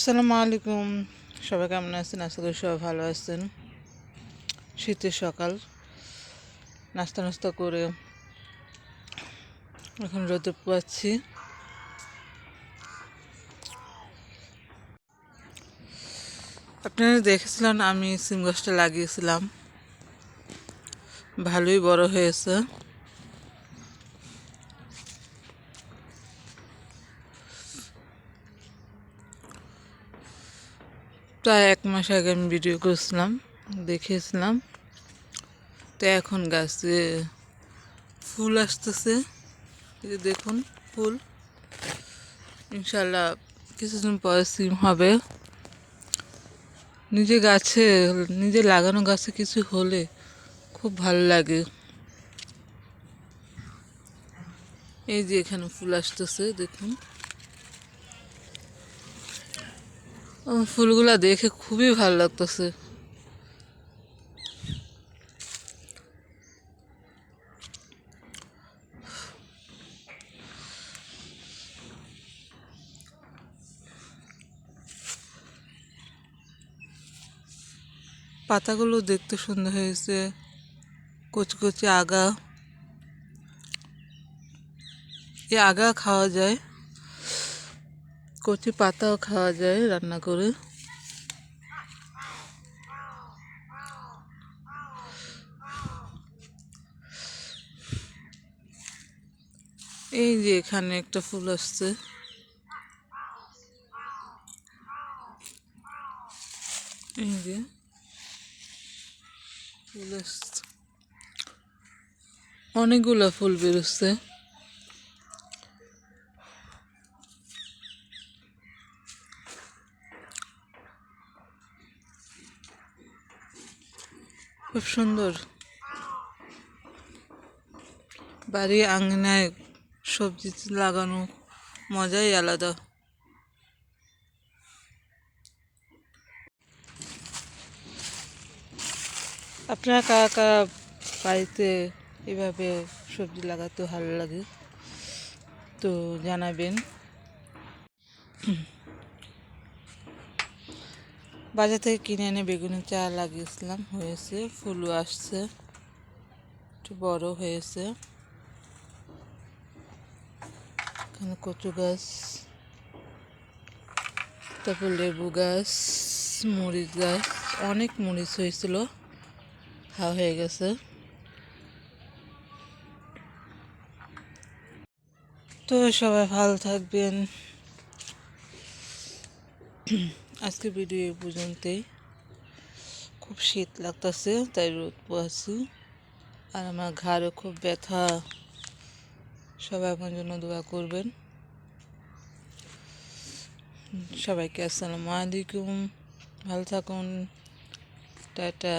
আসসালামু আলাইকুম। সবাই কেমন আছেন? আশা করি সবাই ভালো আছেন। শীতের সকাল। নাস্তা নাস্তা করে এখন রোদে পাচ্ছি আপনারা দেখেছিলেন আমি সিম গাছটা লাগিয়েছিলাম। ভালোই বড় হয়েছে। প্রায় এক মাস আগে আমি ভিডিও করছিলাম, দেখিয়েছিলাম। তো এখন গাছে ফুল আসতেছে। দেখুন, ফুল। ইনশাল্লাহ কিছুদিন পরে সিম হবে। নিজে গাছে, নিজে লাগানো গাছে কিছু হলে খুব ভালো লাগে। এই যে এখানে ফুল আসতেছে, দেখুন। ফুলগুলা দেখে খুবই ভালো লাগতেছে। পাতাগুলো দেখতে সুন্দর হয়েছে কচি আগা। এই আগা খাওয়া যায়। কচি পাতাও খাওয়া যায় রান্না করে। এই যে এখানে একটা ফুল আসছে। এই যে ফুল আসছে। অনেকগুলো ফুল বেরোচ্ছে। খুব সুন্দর। বাড়ির আঙিনায় সবজি লাগানো, মজাই আলাদা। আপনার কারা কারা বাড়িতে এভাবে সবজি লাগাতে ভালো লাগে? তো জানাবেন। বাজার থেকে কিনে এনে বেগুনের চা লাগিয়েছিলাম, হয়েছে, ফুলও আসছে, একটু বড় হয়েছে। এখানে কচু গাছ, তারপর লেবু গাছ মরিচ গাছ, অনেক মরিচ হয়েছিল খাওয়া হয়ে গেছে। তো সবাই ভালো থাকবেন। আজকে ভিডিও এই পর্যন্তই। খুব শীত লাগতেছে, তাই রোদ পোয়াছি আর আমার ঘাড়ে খুব ব্যথা। সবাই আমার জন্য দোয়া করবেন। সবাইকে আসসালামু আলাইকুম। ভালো থাকুন। টাটা।